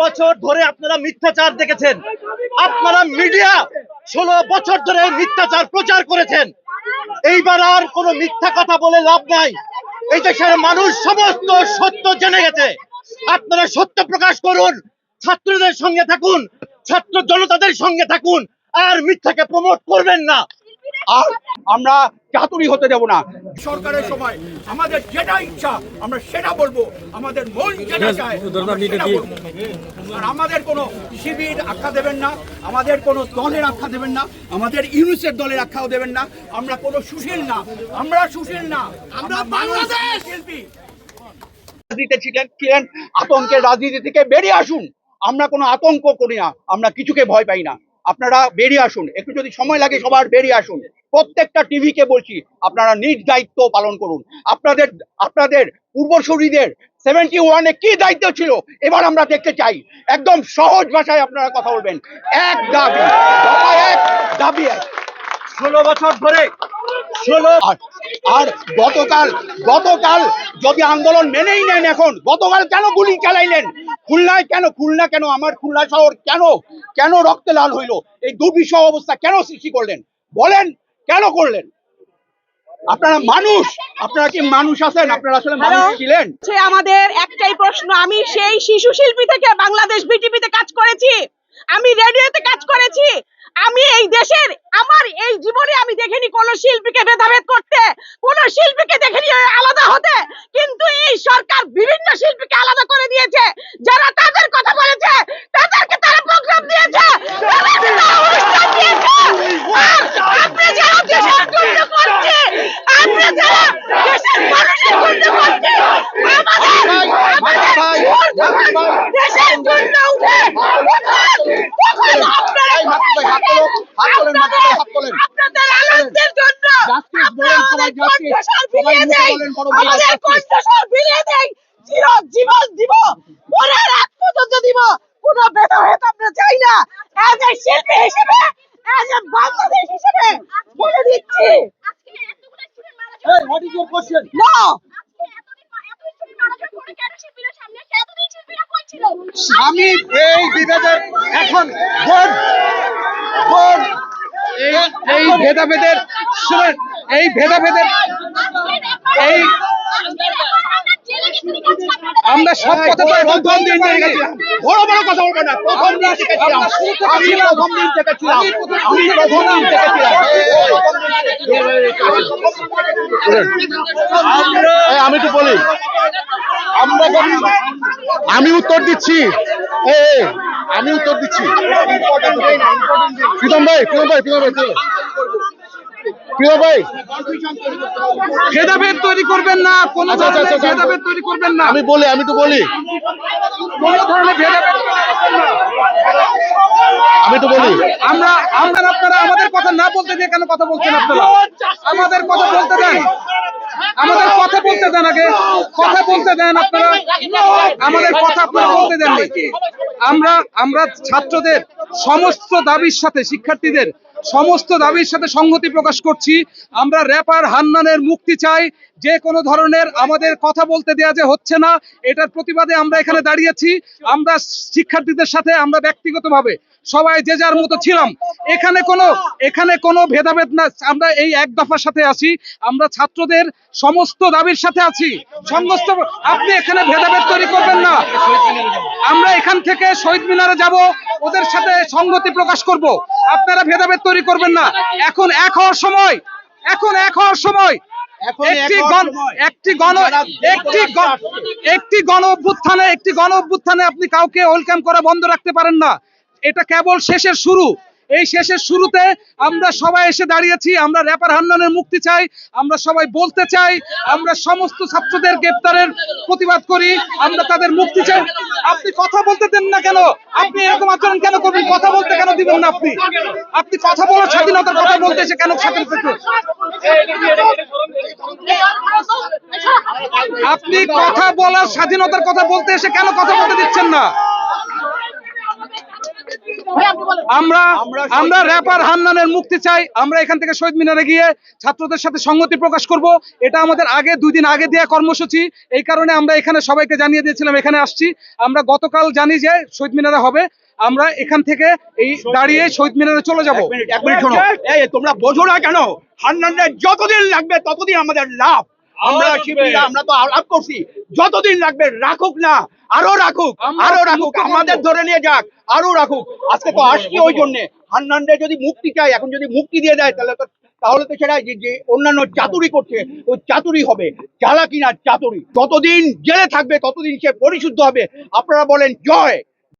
বছর ধরে আপনারা মিথ্যাচার দেখেছেন। আপনারা মিডিয়া ষোলো বছর ধরে মিথ্যাচার প্রচার করেছেন। এইবার আর কোনো মিথ্যা কথা বলে লাভ নাই। এই দেশের মানুষ সমস্ত সত্য জেনে গেছে। আপনারা সত্য প্রকাশ করুন, ছাত্রদের সঙ্গে থাকুন, ছাত্র জনতাদের সঙ্গে থাকুন, আর মিথ্যাকে প্রমোট করবেন না। আর আমরা চাতুরি হতে দেব না। সরকারের সময় আমাদের যেটা ইচ্ছা আমরা সেটা বলব। আমাদের মন যেটা চায়। আর আমাদের কোনো শিবির আখ্যা দেবেন না আমাদের কোনো দলের আখ্যা দেবেন না আমাদের ইউনিসেফ দলের আখ্যাও দেবেন না আমরা কোনো সুশীল না আমরা সুশীল না আমরা বাংলাদেশ শিল্পী। রাজনীতিতে ছিলেন ছিলেন আতঙ্কের রাজনীতি থেকে বেরিয়ে আসুন। আমরা কোনো আতঙ্ক করি না আমরা কিছুকে ভয় পাই না। আপনারা বেরিয়ে আসুন। একটু যদি সময় লাগে সবার, বেরিয়ে আসুন। প্রত্যেকটা টিভিকে বলছি, আপনারা নিজ দায়িত্ব পালন করুন। আপনাদের আপনাদের পূর্বসূরীদের সেভেন্টি ওয়ানে কি দায়িত্ব ছিল, এবার আমরা দেখতে চাই। একদম সহজ ভাষায় আপনারা কথা বলবেন। এক দাবি এক দাবি এক। ষোলো বছর ধরে ষোলো আর গতকাল গতকাল যদি আন্দোলন মেনেই নেন এখন গতকাল কেন গুলি চালাইলেন? খুলনায় কেন খুলনা কেন আমার খুলনা শহর কেন কেন রক্তে লাল হইল? এই দুর্বিষহ অবস্থা কেন সৃষ্টি করলেন? বলেন কেন করলেন? আপনারা মানুষ আপনারা কি মানুষ আছেন? আপনারা আসলে মানুষ ছিলেন? হচ্ছে আমাদের একটাই প্রশ্ন আমি সেই শিশু শিল্পী থেকে বাংলাদেশ বিটিভিতে কাজ করেছি? আমি রেডিওতে কাজ করেছি আমি এই দেশের আমার এই জীবনে আমি দেখিনি কোন শিল্পীকে ভেদাভেদ করতে কোন শিল্পীকে দেখিনি আলাদা হতে কিন্তু এই সরকার বিভিন্ন শিল্পীকে আলাদা করে দিয়েছে যারা তাদের কথা বলেছে তাদেরকে তারা প্রোগ্রাম দিয়েছে। তাদেরকে তারা অনুষ্ঠান দিয়েছে আর আপনি যারা দেশের জন্য করছে আপনি যারা দেশের মানুষের জন্য করছে আমাদের আমাদের দেশের জন্য উঠে তখন তখন আপনারা এই হাত তোলেন, হাত তোলো, হাত তোলেন, হাত তোলেন, হাত তোলেন। আপনাদের আনন্দের জন্য Justice আপনারা আমাদের কণ্ঠস্বর বিলিয়ে দেয় আমাদের কণ্ঠস্বর বিলিয়ে দেয় চির জীবন দিব। মরার আগ পর্যন্ত দিব। কোন ভেদাভেদ আমরা চাই না। এজ এ শিল্পী হিসেবে এজ এ বাংলাদেশ হিসেবে বলে দিচ্ছি। আমি এই বিভেদের এখন এই এই ভেদাভেদের শুনেন এই ভেদাভেদের এই আমরা সব কথা তো এখন প্রথম দিন থেকে গেছিলাম বড় বড় কথা বলবেন না। প্রথম দিন থেকে ছিলাম। আমি প্রথম দিন থেকে ছিলাম। আমি প্রথম দিন থেকে ছিলাম। আমি একটু বলি। আমরা আমি উত্তর দিচ্ছি। এই, আমি উত্তর দিচ্ছি। প্রীতম ভাই প্রীতম ভাই প্রীতম ভাই। প্রিয় ভাই। ভেদাভেদ তৈরি করবেন না কোন আচ্ছা, আচ্ছা, ধরনের আচ্ছা, ভেদাভেদ তৈরি করবেন না। আমি বলি আমি তো বলি। কোন ধরনের ভেদাভেদ আমি তো বলি। আমরা আমরা আপনারা আমাদের কথা না বলতে দিয়ে কেন কথা বলছেন আপনারা? আমাদের কথা বলতে দেন। আমাদের কথা বলতে দেন আগে। কথা বলতে দেন আপনারা। আমাদের কথা আপনারা বলতে দেন আমরা আমরা ছাত্রদের সমস্ত দাবির সাথে শিক্ষার্থীদের সমস্ত দাবির সাথে সংহতি প্রকাশ করছি। আমরা র্যাপার হান্নানের মুক্তি চাই। যে কোনো ধরনের আমাদের কথা বলতে দেয়া যে হচ্ছে না, এটার প্রতিবাদে আমরা এখানে দাঁড়িয়েছি। আমরা শিক্ষার্থীদের সাথে আমরা ব্যক্তিগতভাবে সবাই যে যার মতো ছিলাম, এখানে কোনো এখানে কোনো ভেদাভেদ না। আমরা এই এক দফার সাথে আছি। আমরা ছাত্রদের সমস্ত দাবির সাথে আছি। সমস্ত, আপনি এখানে ভেদাভেদ তৈরি করবেন এখান থেকে শহীদ মিনারে যাব ওদের সাথে সংগতি প্রকাশ করব। আপনারা ভেদাভেদ তৈরি করবেন না। এখন এক হওয়ার সময় এখন এক হওয়ার সময়। একটি গণ একটি গণ একটি গ- একটি গণ অভ্যুত্থানে একটি গণ অভ্যুত্থানে আপনি কাউকে ওয়েলকাম করা বন্ধ রাখতে পারেন না। এটা কেবল শেষের শুরু। এই শেষের শুরুতে আমরা সবাই এসে দাঁড়িয়েছি, আমরা র্যাপার হান্নানের মুক্তি চাই, আমরা সবাই বলতে চাই, আমরা সমস্ত ছাত্রদের গ্রেপ্তারের প্রতিবাদ করি, আমরা তাদের মুক্তি চাই। আপনি কথা বলতে দেন না কেন? আপনি এরকম আচরণ কেন করবেন? কথা বলতে কেন দিবেন না আপনি? আপনি কথা বলার স্বাধীনতার কথা বলতে এসে কেন স্বাধীনতা আপনি কথা বলার স্বাধীনতার কথা বলতে এসে কেন কথা বলতে দিচ্ছেন না? আমরা আমরা র্যাপার হান্নানের মুক্তি চাই। আমরা এখান থেকে শহীদ মিনারে গিয়ে ছাত্রদের সাথে সংগতি প্রকাশ করব। এটা আমাদের আগে দুই দিন আগে দেওয়া কর্মসূচি। এই কারণে আমরা এখানে সবাইকে জানিয়ে দিয়েছিলাম এখানে আসছি। আমরা গতকাল জানি যে শহীদ মিনারে হবে। আমরা এখান থেকে এই দাঁড়িয়ে শহীদ মিনারে চলে যাব। এক মিনিট শোনো। তোমরা বোঝো না কেন? হান্নানের যতদিন লাগবে ততদিন আমাদের লাভ। আমরা শিবিরা আমরা তো লাভ করছি। যতদিন লাগবে রাখুক না আরও রাখুক আরও রাখুক আমাদের ধরে নিয়ে যাক আরও রাখুক। আজকে তো আসছি ওই জন্য। হান্নানরে যদি মুক্তি চাই এখন যদি মুক্তি দিয়ে দেয় তাহলে তো তাহলে তো সেটা যে- যে অন্যান্য চাতুরি করছে ওই চাতুরি হবে। চালাকি না চাতুরি। যতদিন জেলে থাকবে ততদিন সে পরিশুদ্ধ হবে। আপনারা বলেন জয়!